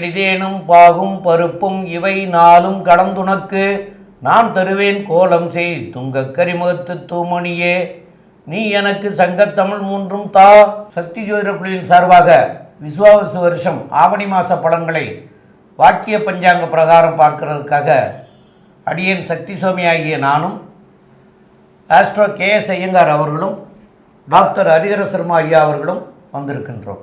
எளிதேனும் பாகும் பருப்பும் இவை நாளும் கடந்துனக்கு நான் தருவேன் கோலம் செய் துங்கக் கரிமுகத்து தூமணியே. நீ எனக்கு சங்கத்தமிழ் மூன்றும் தா. சக்தி ஜோதிட குழுவின் சார்பாக விசுவாவசு வருஷம் ஆவணி மாத பலன்களை வாக்கிய பஞ்சாங்க பிரகாரம் பார்க்கிறதுக்காக அடியேன் சக்தி சுவாமி ஆகிய நானும் ஆஸ்ட்ரோ கே எஸ் ஐயங்கார் அவர்களும் டாக்டர் ஹரிஹர சர்மா ஐயா அவர்களும் வந்திருக்கின்றோம்.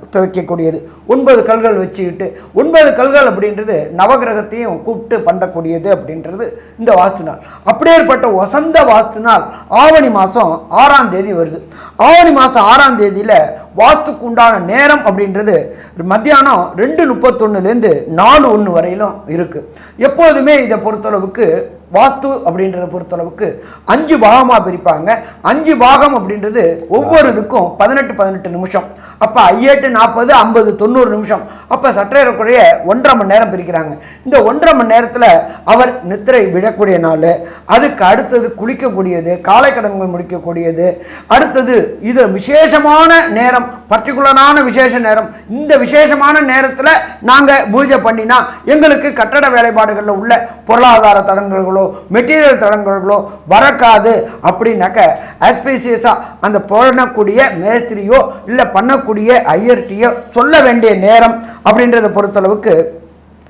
துவைக்கக்கூடியது ஒன்பது கல்கள் வச்சுக்கிட்டு ஒன்பது கல்கள் அப்படின்றது நவகிரகத்தையும் கூப்பிட்டு பண்ணக்கூடியது அப்படின்றது இந்த வாஸ்து நாள். அப்படியேற்பட்ட வசந்த வாஸ்து நாள் ஆவணி மாதம் ஆறாம் தேதி வருது. ஆவணி மாதம் ஆறாம் தேதியில் வாஸ்துக்கு உண்டான நேரம் அப்படின்றது மத்தியானம் ரெண்டு முப்பத்தொன்னுலேருந்து நாலு ஒன்று வரையிலும் இருக்குது எப்போதுமே இதை பொறுத்தளவுக்கு வாஸ்து அப்படின்றத பொறுத்தளவுக்கு அஞ்சு பாகமாக பிரிப்பாங்க. அஞ்சு பாகம் அப்படின்றது ஒவ்வொரு இதுக்கும் பதினெட்டு பதினெட்டு நிமிஷம். அப்போ ஐயெட்டு நாற்பது ஐம்பது தொண்ணூறு நிமிஷம். அப்போ சற்றேறக்குறைய ஒன்றரை மணி நேரம் பிரிக்கிறாங்க. இந்த ஒன்றரை மணி நேரத்தில் அவர் நித்திரை விடக்கூடிய நாள் அதுக்கு அடுத்தது குளிக்கக்கூடியது காலை கடன்கள் முடிக்கக்கூடியது அடுத்தது இது விசேஷமான நேரம் பர்டிகுலரான விசேஷ நேரம். இந்த விசேஷமான நேரத்தில் நாங்கள் பூஜை பண்ணினா எங்களுக்கு கட்டட வேலைப்பாடுகளில் உள்ள பொருளாதார தடங்கல்களோ மெட்டீரியல் தடங்கல்களோ வரக்காது. அப்படின்னாக்க ஆஸ்பீசியஸாக அந்த பண்ணக்கூடிய மேஸ்திரியோ இல்லை பண்ணக்கூடிய ஐயர்ட்டியோ சொல்ல வேண்டிய நேரம் அப்படின்றத பொறுத்தளவுக்கு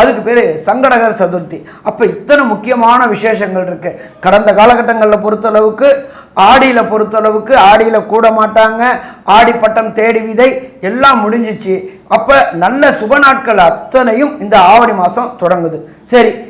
அதுக்கு பேர் சங்கடகர் சதுர்த்தி. அப்போ இத்தனை முக்கியமான விசேஷங்கள் இருக்குது கடந்த காலகட்டங்களில் பொறுத்தளவுக்கு ஆடியில் பொறுத்தளவுக்கு ஆடியில் கூட மாட்டாங்க ஆடி பட்டம் தேடி விதை எல்லாம் முடிஞ்சிச்சு. அப்போ நல்ல சுப நாட்கள் அத்தனையும் இந்த ஆவணி மாதம் தொடங்குது. சரி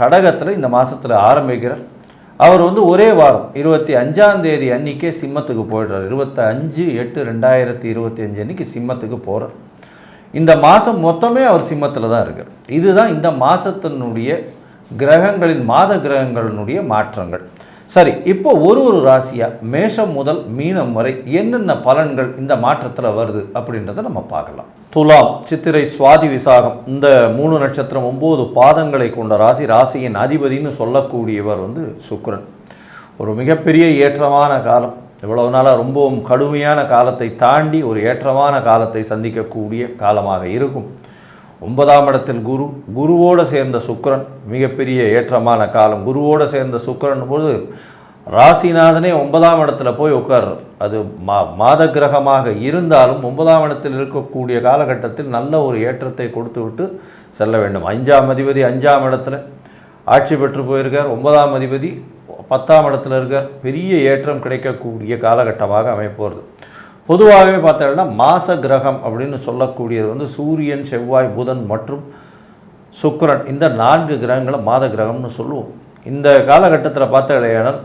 கடகத்தில் இந்த மாதத்தில் ஆரம்பிக்கிறார். அவர் வந்து ஒரே வாரம் இருபத்தி அஞ்சாம் தேதி அன்னைக்கே சிம்மத்துக்கு போயிடுறார். இருபத்தி அஞ்சு எட்டு ரெண்டாயிரத்தி இருபத்தி அஞ்சு அன்னைக்கு சிம்மத்துக்கு போகிறார் இந்த மாதம் மொத்தமே அவர் சிம்மத்தில் தான் இருக்கார். இதுதான் இந்த மாதத்தினுடைய கிரகங்களின் மாத கிரகங்களினுடைய மாற்றங்கள். சரி இப்போ ஒரு ஒரு ராசியாக மேஷம் முதல் மீனம் வரை என்னென்ன பலன்கள் இந்த மாற்றத்தில் வருது அப்படின்றத நம்ம பார்க்கலாம். துலாம் சித்திரை சுவாதி விசாகம் இந்த மூணு நட்சத்திரம் ஒம்பது பாதங்களை கொண்ட ராசி ராசியின் அதிபதின்னு சொல்லக்கூடியவர் வந்து சுக்ரன். ஒரு மிகப்பெரிய ஏற்றமான காலம். இவ்வளவு நாளாக ரொம்பவும் கடுமையான காலத்தை தாண்டி ஒரு ஏற்றமான காலத்தை சந்திக்கக்கூடிய காலமாக இருக்கும். ஒன்பதாம் இடத்தில் குரு குருவோடு சேர்ந்த சுக்கிரன் மிகப்பெரிய ஏற்றமான காலம். குருவோடு சேர்ந்த சுக்கிரன் போது ராசிநாதனே ஒன்பதாம் இடத்துல போய் உட்கார்றார். அது மா மாத கிரகமாக இருந்தாலும் ஒன்பதாம் இடத்தில் இருக்கக்கூடிய காலகட்டத்தில் நல்ல ஒரு ஏற்றத்தை கொடுத்து விட்டு செல்ல வேண்டும். அஞ்சாம் அதிபதி அஞ்சாம் இடத்துல ஆட்சி பெற்று போயிருக்கார். ஒன்பதாம் அதிபதி பத்தாம் இடத்துல இருக்கார். பெரிய ஏற்றம் கிடைக்கக்கூடிய காலகட்டமாக அமைப்போகிறது பொதுவாகவே பார்த்தோம்னா மாச கிரகம் அப்படின்னு சொல்லக்கூடியது வந்து சூரியன் செவ்வாய் புதன் மற்றும் சுக்கரன். இந்த நான்கு கிரகங்களை மாத கிரகம்னு சொல்லுவோம். இந்த காலகட்டத்தில் பார்த்தாலேயானால்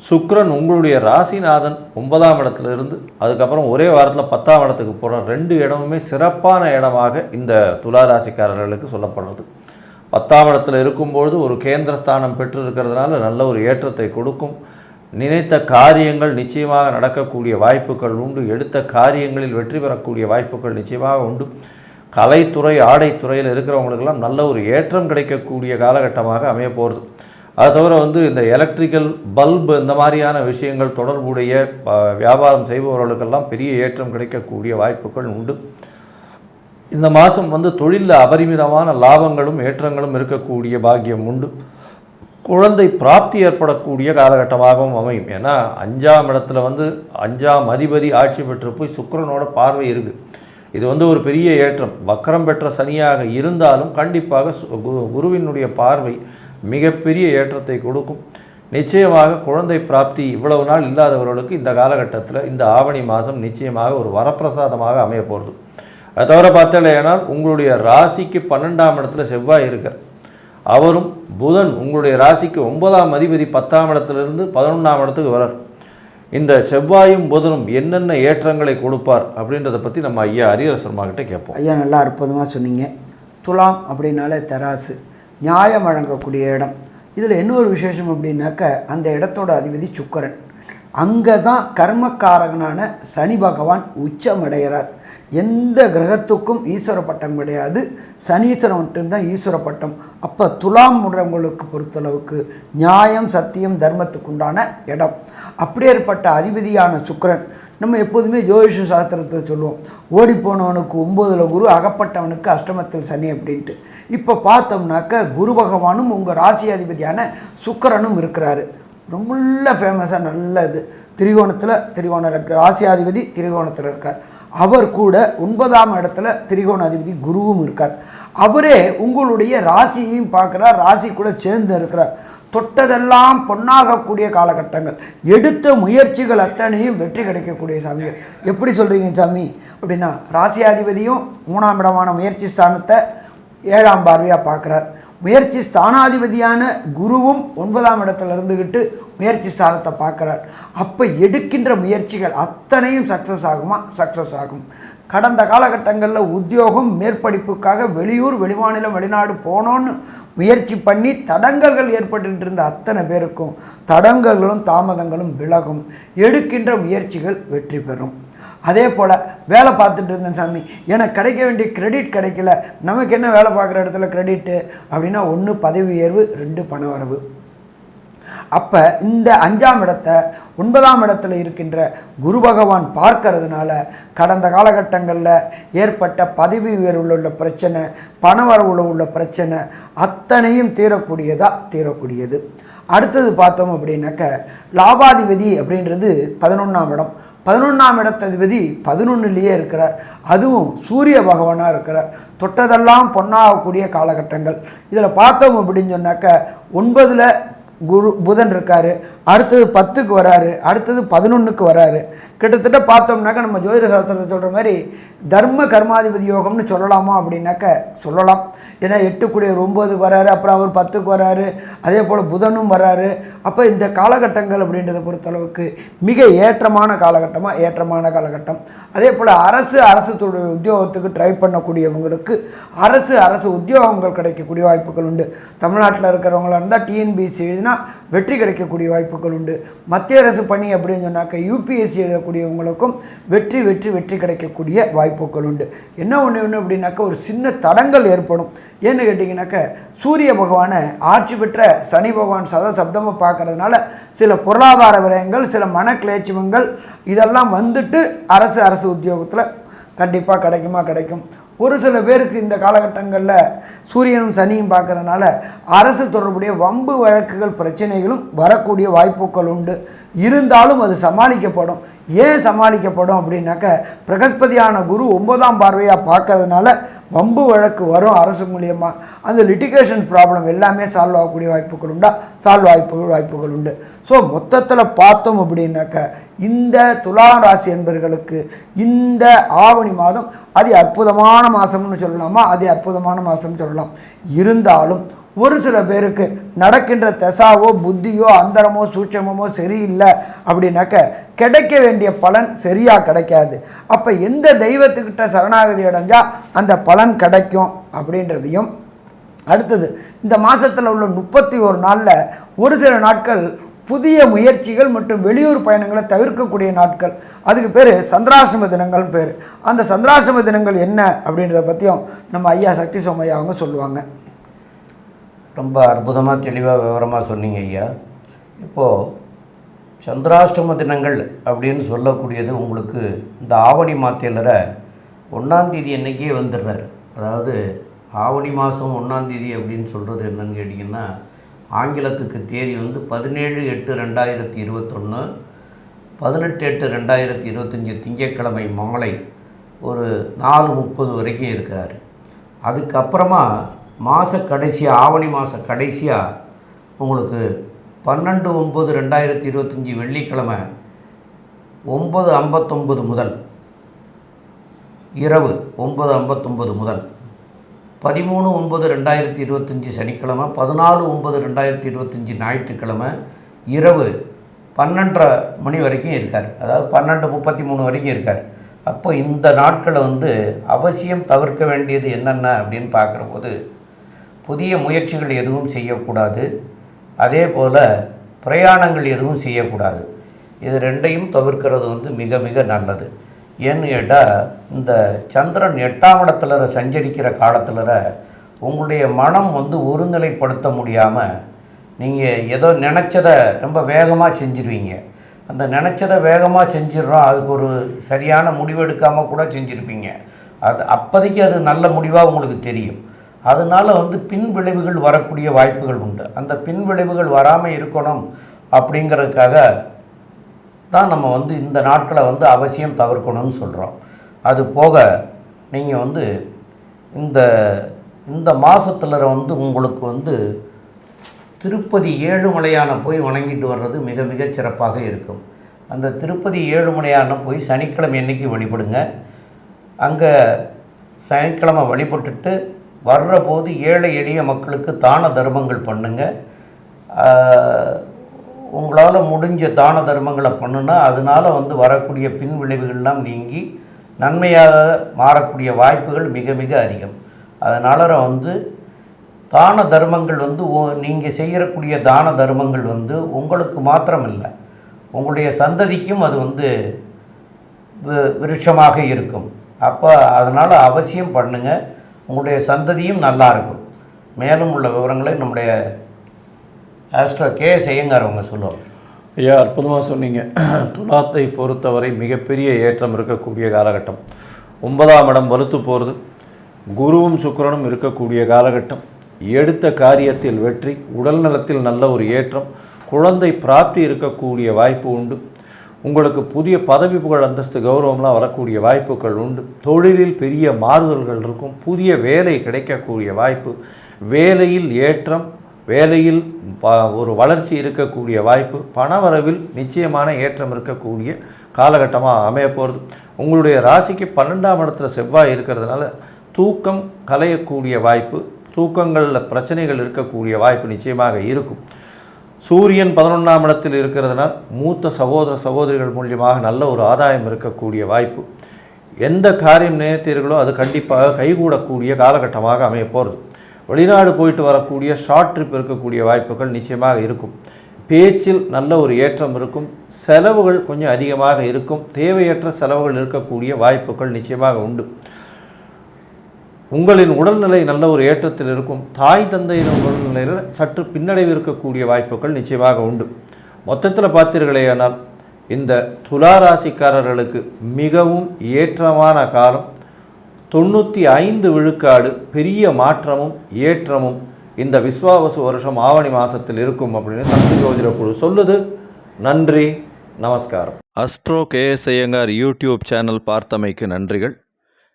சுக்ரன் உங்களுடைய ராசிநாதன் ஒன்பதாம் இடத்துல இருந்து அதுக்கப்புறம் ஒரே வாரத்தில் பத்தாம் இடத்துக்கு போகிற ரெண்டு இடமுமே சிறப்பான இடமாக இந்த துலா ராசிக்காரர்களுக்கு சொல்லப்படுறது பத்தாம் இடத்துல இருக்கும்பொழுது ஒரு கேந்திரஸ்தானம் பெற்று இருக்கிறதுனால நல்ல ஒரு ஏற்றத்தை கொடுக்கும். நினைத்த காரியங்கள் நிச்சயமாக நடக்கக்கூடிய வாய்ப்புகள் உண்டு. எடுத்த காரியங்களில் வெற்றி பெறக்கூடிய வாய்ப்புகள் நிச்சயமாக உண்டு. கலைத்துறை ஆடைத்துறையில் இருக்கிறவங்களுக்கெல்லாம் நல்ல ஒரு ஏற்றம் கிடைக்கக்கூடிய காலகட்டமாக அமைய போகிறது அது தவிர வந்து இந்த எலக்ட்ரிக்கல் பல்பு இந்த மாதிரியான விஷயங்கள் தொடர்புடைய வியாபாரம் செய்பவர்களுக்கெல்லாம் பெரிய ஏற்றம் கிடைக்கக்கூடிய வாய்ப்புகள் உண்டு. இந்த மாதம் வந்து தொழிலில் அபரிமிதமான லாபங்களும் ஏற்றங்களும் இருக்கக்கூடிய பாக்கியம் உண்டு. குழந்தை பிராப்தி ஏற்படக்கூடிய காலகட்டமாகவும் அமையும். ஏன்னா அஞ்சாம் இடத்துல வந்து அஞ்சாம் அதிபதி ஆட்சி பெற்று போய் சுக்கிரனோட பார்வை இருக்குது இது வந்து ஒரு பெரிய ஏற்றம். வக்கரம் பெற்ற சனியாக இருந்தாலும் கண்டிப்பாக சு- குருவினுடைய பார்வை மிகப்பெரிய ஏற்றத்தை கொடுக்கும். நிச்சயமாக குழந்தை பிராப்தி இவ்வளவு நாள் இல்லாதவர்களுக்கு இந்த காலகட்டத்தில் இந்த ஆவணி மாதம் நிச்சயமாக ஒரு வரப்பிரசாதமாக அமைய போகிறது அதை தவிர பார்த்தலையானால் உங்களுடைய ராசிக்கு பன்னெண்டாம் இடத்துல செவ்வாய் இருக்கார். அவரும் புதன் உங்களுடைய ராசிக்கு ஒன்பதாம் அதிபதி பத்தாம் இடத்துலேருந்து பதினொன்றாம் இடத்துக்கு வரார். இந்த செவ்வாயும் புதனும் என்னென்ன ஏற்றங்களை கொடுப்பார் அப்படின்றத பற்றி நம்ம ஐயா ஹரிஹர சர்மாக்கிட்ட கேட்போம். ஐயா நல்லா அற்புதமாக சொன்னீங்க. துலாம் அப்படின்னாலே தராசு. நியாயம் வழங்கக்கூடிய இடம். இதில் இன்னொரு விசேஷம் அப்படின்னாக்க அந்த இடத்தோட அதிபதி சுக்கரன். அங்கே தான் கர்மக்காரகனான சனி பகவான் உச்சமடைகிறார். எந்த கிரகத்துக்கும் ஈஸ்வர பட்டம் கிடையாது. சனீஸ்வரன் மட்டும்தான் ஈஸ்வர பட்டம். அப்போ துலாம் முடங்களுக்கு பொறுத்தளவுக்கு நியாயம் சத்தியம் தர்மத்துக்கு உண்டான இடம். அப்படியேற்பட்ட அதிபதியான சுக்கரன் நம்ம எப்போதுமே ஜோதிஷ சாஸ்திரத்தை சொல்லுவோம் ஓடி போனவனுக்கு ஒம்போதில் குரு அகப்பட்டவனுக்கு அஷ்டமத்தில் சனி அப்படின்ட்டு. இப்போ பார்த்தோம்னாக்க குரு பகவானும் உங்கள் ராசி அதிபதியான சுக்கரனும் இருக்கிறாரு. ரொம்ப ஃபேமஸாக நல்ல இது. திரிகோணத்தில் திரிகோண ராசியாதிபதி திரிகோணத்தில் இருக்கார். அவர் கூட ஒன்பதாம் இடத்துல திரிகோண அதிபதி குருவும் இருக்கார். அவரே உங்களுடைய ராசியையும் பார்க்குறார் ராசி கூட சேர்ந்து இருக்கிறார். தொட்டதெல்லாம் பொன்னாகக்கூடிய காலகட்டங்கள். எடுத்த முயற்சிகள் அத்தனையும் வெற்றி கிடைக்கக்கூடிய சாமிகள். எப்படி சொல்கிறீங்க சாமி? அப்படின்னா ராசியாதிபதியும் மூணாம் இடமான முயற்சி ஸ்தானத்தை ஏழாம் பார்வையாக பார்க்குறார். முயற்சி ஸ்தானாதிபதியான குருவும் ஒன்பதாம் இடத்துல இருந்துக்கிட்டு முயற்சி ஸ்தானத்தை பார்க்குறார். அப்போ எடுக்கின்ற முயற்சிகள் அத்தனையும் சக்ஸஸ் ஆகுமா? சக்ஸஸ் ஆகும். கடந்த காலகட்டங்களில் உத்தியோகம் மேற்படிப்புக்காக வெளியூர் வெளிமாநிலம் வெளிநாடு போனோன்னு முயற்சி பண்ணி தடங்கல்கள் ஏற்பட்டு இருந்த அத்தனை பேருக்கும் தடங்கல்களும் தாமதங்களும் விலகும். எடுக்கின்ற முயற்சிகள் வெற்றி பெறும். அதே போல் வேலை பார்த்துட்டு இருந்தேன் சாமி. எனக்கு கிடைக்க வேண்டிய கிரெடிட் கிடைக்கல. நமக்கு என்ன வேலை பார்க்குற இடத்துல கிரெடிட்டு அப்படின்னா ஒன்று பதவி உயர்வு ரெண்டு பண வரவு. அப்போ இந்த அஞ்சாம் இடத்தை ஒன்பதாம் இடத்துல இருக்கின்ற குரு பகவான் பார்க்கறதுனால கடந்த காலகட்டங்களில் ஏற்பட்ட பதவி உயர்வில் உள்ள பிரச்சனை பணவரவுல உள்ள பிரச்சனை அத்தனையும் தீரக்கூடியதாக தீரக்கூடியது. அடுத்தது பார்த்தோம் அப்படின்னாக்க லாபாதிபதி அப்படின்றது பதினொன்றாம் இடம். பதினொன்றாம் இடத்ததிபதி பதினொன்றுலேயே இருக்கிறார். அதுவும் சூரிய பகவானாக இருக்கிறார். தொட்டதெல்லாம் பொன்னாகக்கூடிய காலகட்டங்கள். இதில் பார்த்தோம் அப்படின்னு சொன்னாக்க ஒன்பதில் குரு புதன் இருக்கார். அடுத்தது பத்துக்கு வராரு அடுத்தது பதினொன்றுக்கு வராரு. கிட்டத்தட்ட பார்த்தோம்னாக்கா நம்ம ஜோதிட சாஸ்திரத்தை சொல்கிற மாதிரி தர்ம கர்மாதிபதி யோகம்னு சொல்லலாமா அப்படின்னாக்க சொல்லலாம். ஏன்னா எட்டுக்குடைய ஒம்பதுக்கு வராரு அப்புறம் அவர் பத்துக்கு வராரு அதே போல் புதனும் வராரு. அப்போ இந்த காலகட்டங்கள் அப்படின்றத பொறுத்தளவுக்கு மிக ஏற்றமான காலகட்டமாக ஏற்றமான காலகட்டம். அதே போல் அரசு அரசு உத்தியோகத்துக்கு ட்ரை பண்ணக்கூடியவங்களுக்கு அரசு அரசு உத்தியோகங்கள் கிடைக்கக்கூடிய வாய்ப்புகள் உண்டு. தமிழ்நாட்டில் இருக்கிறவங்களாக இருந்தால் டிஎன்பிசி எழுதினா வெற்றி கிடைக்கக்கூடிய வாய்ப்பு வாய்ப்புகள் உண்டு. மத்திய அரசு பணி அப்படின்னு சொன்னாக்க யூபிஎஸ்சி எழுதக்கூடியவங்களுக்கும் வெற்றி வெற்றி வெற்றி கிடைக்கக்கூடிய வாய்ப்புகள் உண்டு. என்ன ஒன்று ஒன்று அப்படின்னாக்க ஒரு சின்ன தடங்கள் ஏற்படும். ஏன்னு கேட்டிங்கனாக்க சூரிய பகவானை ஆட்சி பெற்ற சனி பகவான் சத சப்தமாக பார்க்கறதுனால சில பொருளாதார விரயங்கள் சில மன கிளேச்சுவங்கள் இதெல்லாம் வந்துட்டு அரசு அரசு உத்தியோகத்தில் கண்டிப்பாக கிடைக்குமா கிடைக்கும். ஒரு சில பேருக்கு இந்த காலகட்டங்களில் சூரியனும் சனியும் பார்க்கறதுனால அரசு தொடர்புடைய வம்பு வழக்குகள் பிரச்சனைகளும் வரக்கூடிய வாய்ப்புகள் உண்டு. இருந்தாலும் அது சமாளிக்கப்படும். ஏன் சமாளிக்கப்படும் அப்படின்னாக்க பிரகஸ்பதியான குரு ஒன்பதாம் பார்வையாக பார்க்கறதுனால வம்பு வழக்கு வரும் அரசு மூலியமாக அந்த லிட்டிகேஷன் ப்ராப்ளம் எல்லாமே சால்வ் ஆகக்கூடிய வாய்ப்புகள் உண்டா? சால்வ் வாய்ப்புகள் வாய்ப்புகள் உண்டு. ஸோ மொத்தத்தில் பார்த்தோம் அப்படின்னாக்க இந்த துலா ராசி என்பர்களுக்கு இந்த ஆவணி மாதம் அதி அற்புதமான மாதம்னு சொல்லலாமா? அதி அற்புதமான மாதம்னு சொல்லலாம். இருந்தாலும் ஒரு சில பேருக்கு நடக்கின்ற தசாவோ புத்தியோ அந்தரமோ சூட்சமோ சரியில்லை அப்படின்னாக்க கிடைக்க வேண்டிய பலன் சரியாக கிடைக்காது. அப்போ எந்த தெய்வத்துக்கிட்ட சரணாகதி அடைஞ்சால் அந்த பலன் கிடைக்கும் அப்படின்றதையும் அடுத்தது இந்த மாதத்தில் உள்ள முப்பத்தி ஒரு நாளில் ஒரு சில நாட்கள் புதிய முயற்சிகள் மற்றும் வெளியூர் பயணங்களை தவிர்க்கக்கூடிய நாட்கள். அதுக்கு பேர் சந்திராசிரம தினங்கள் பேர். அந்த சந்திராசிரம தினங்கள் என்ன அப்படின்றத பற்றியும் நம்ம ஐயா சக்தி சோமையா அவங்க சொல்லுவாங்க. ரொம்ப அற்புதமாக தெளிவாக விவரமாக சொன்னீங்க ஐயா. இப்போது சந்திராஷ்டம தினங்கள் அப்படின்னு சொல்லக்கூடியது உங்களுக்கு இந்த ஆவணி மாத்தியலரை ஒன்றாந்தேதி அன்றைக்கே வந்துடுறாரு. அதாவது ஆவணி மாதம் ஒன்றாந்தேதி அப்படின்னு சொல்கிறது என்னன்னு கேட்டிங்கன்னா ஆங்கிலத்துக்கு தேதி வந்து பதினேழு எட்டு ரெண்டாயிரத்தி இருபத்தொன்று பதினெட்டு எட்டு ரெண்டாயிரத்தி இருபத்தஞ்சி திங்கட்கிழமை மாலை ஒரு நாலு முப்பது வரைக்கும் இருக்கார் அதுக்கப்புறமா மாத கடைசியாக ஆவணி மாத கடைசியாக உங்களுக்கு பன்னெண்டு ஒம்பது ரெண்டாயிரத்தி இருபத்தஞ்சி வெள்ளிக்கிழமை ஒம்பது ஐம்பத்தொம்பது முதல் இரவு ஒம்பது ஐம்பத்தொம்பது முதல் பதிமூணு ஒன்பது ரெண்டாயிரத்தி இருபத்தஞ்சி சனிக்கிழமை பதினாலு ஒன்பது ரெண்டாயிரத்தி இருபத்தஞ்சி ஞாயிற்றுக்கிழமை இரவு பன்னெண்டரை மணி வரைக்கும் இருக்கார். அதாவது பன்னெண்டு முப்பத்தி மூணு வரைக்கும் இருக்கார். அப்போ இந்த நாட்களை வந்து அவசியம் தவிர்க்க வேண்டியது என்னென்ன அப்படின்னு பார்க்குற போது புதிய முயற்சிகள் எதுவும் செய்யக்கூடாது. அதே போல் பிரயாணங்கள் எதுவும் செய்யக்கூடாது. இது ரெண்டையும் தவிர்க்கிறது வந்து மிக மிக நல்லது. ஏன்னு கேட்டால் இந்த சந்திரன் எட்டாம் இடத்துல சஞ்சரிக்கிற காலத்தில் உங்களுடைய மனம் வந்து ஒருநிலைப்படுத்த முடியாமல் நீங்கள் ஏதோ நினச்சதை ரொம்ப வேகமாக செஞ்சிருவீங்க. அந்த நினச்சதை வேகமாக செஞ்சிடறோம் அதுக்கு ஒரு சரியான முடிவெடுக்காமல் கூட செஞ்சுருப்பீங்க. அது அப்போதைக்கு அது நல்ல முடிவாக உங்களுக்கு தெரியும். அதனால் வந்து பின் விளைவுகள் வரக்கூடிய வாய்ப்புகள் உண்டு. அந்த பின் விளைவுகள் வராமல் இருக்கணும் அப்படிங்கிறதுக்காக தான் நம்ம வந்து இந்த நாட்களை வந்து அவசியம் தவிர்க்கணும்னு சொல்கிறோம் அது போக நீங்கள் வந்து இந்த இந்த மாதத்தில் வந்து உங்களுக்கு வந்து திருப்பதி ஏழுமலையான போய் வணங்கிட்டு வர்றது மிக மிக சிறப்பாக இருக்கும். அந்த திருப்பதி ஏழுமலையான போய் சனிக்கிழமை என்றைக்கு வழிபடுங்க? அங்கே சனிக்கிழமை வழிபட்டுட்டு வர்ற போது ஏழை எளிய மக்களுக்கு தான தர்மங்கள் பண்ணுங்க. உங்களால் முடிஞ்ச தான தர்மங்களை பண்ணுனா அதனால் வந்து வரக்கூடிய பின் விளைவுகள்லாம் நீங்கி நன்மையாக மாறக்கூடிய வாய்ப்புகள் மிக மிக அதிகம். அதனால் வந்து தான தர்மங்கள் வந்து நீங்கள் செய்யக்கூடிய தான தர்மங்கள் வந்து உங்களுக்கு மாத்திரமில்லை. உங்களுடைய சந்ததிக்கும் அது வந்து வி- விருட்சமாக இருக்கும். அப்போ அதனால் அவசியம் பண்ணுங்கள் உங்களுடைய சந்ததியும் நல்லா இருக்கும். மேலும் உள்ள விவரங்களை நம்முடைய ஆஸ்ட்ரோ கே செய்யுங்கார் அவங்க சொல்லுவாங்க. ஐயா அற்புதமாக சொன்னீங்க. துலாத்தை பொறுத்தவரை மிகப்பெரிய ஏற்றம் இருக்கக்கூடிய காலகட்டம். ஒன்பதாம் இடம் வலுத்து போகிறது குருவும் சுக்கிரனும் இருக்கக்கூடிய காலகட்டம். எடுத்த காரியத்தில் வெற்றி உடல் நலத்தில் நல்ல ஒரு ஏற்றம் குழந்தை பிராப்தி இருக்கக்கூடிய வாய்ப்பு உண்டு. உங்களுக்கு புதிய பதவி புகழ் அந்தஸ்து கௌரவம்லாம் வரக்கூடிய வாய்ப்புகள் உண்டு. தொழிலில் பெரிய மாறுதல்கள் இருக்கும். புதிய வேலை கிடைக்கக்கூடிய வாய்ப்பு. வேலையில் ஏற்றம் வேலையில் ஒரு வளர்ச்சி இருக்கக்கூடிய வாய்ப்பு. பணவரவில் நிச்சயமான ஏற்றம் இருக்கக்கூடிய காலகட்டமாக அமைய போகிறது உங்களுடைய ராசிக்கு பன்னெண்டாம் இடத்துல செவ்வாய் இருக்கிறதுனால தூக்கம் கலையக்கூடிய வாய்ப்பு. தூக்கங்களில் பிரச்சனைகள் இருக்கக்கூடிய வாய்ப்பு நிச்சயமாக இருக்கும். சூரியன் பதினொன்றாம் இடத்தில் இருக்கிறதுனால் மூத்த சகோதர சகோதரிகள் மூலியமாக நல்ல ஒரு ஆதாயம் இருக்கக்கூடிய வாய்ப்பு. எந்த காரியம் நினைத்தீர்களோ அது கண்டிப்பாக கைகூடக்கூடிய காலகட்டமாக அமைய போகிறது வெளிநாடு போயிட்டு வரக்கூடிய ஷார்ட் ட்ரிப் இருக்கக்கூடிய வாய்ப்புகள் நிச்சயமாக இருக்கும். பேச்சில் நல்ல ஒரு ஏற்றம் இருக்கும். செலவுகள் கொஞ்சம் அதிகமாக இருக்கும். தேவையற்ற செலவுகள் இருக்கக்கூடிய வாய்ப்புகள் நிச்சயமாக உண்டு. உங்களின் உடல்நிலை நல்ல ஒரு ஏற்றத்தில் இருக்கும். தாய் தந்தையின் உடல்நிலையில் சற்று பின்னடைவு இருக்கக்கூடிய வாய்ப்புகள் நிச்சயமாக உண்டு. மொத்தத்தில் பார்த்தீர்களேயானால் இந்த துலா ராசிக்காரர்களுக்கு மிகவும் ஏற்றமான காலம். தொண்ணூற்றி ஐந்து விழுக்காடு பெரிய மாற்றமும் ஏற்றமும் இந்த விஸ்வாவசு வருஷம் ஆவணி மாதத்தில் இருக்கும் அப்படின்னு சக்தி ஜோதிட குழு சொல்லுது. நன்றி நமஸ்காரம். Astro KS Iyengar YouTube channel பார்த்தமைக்கு நன்றிகள்.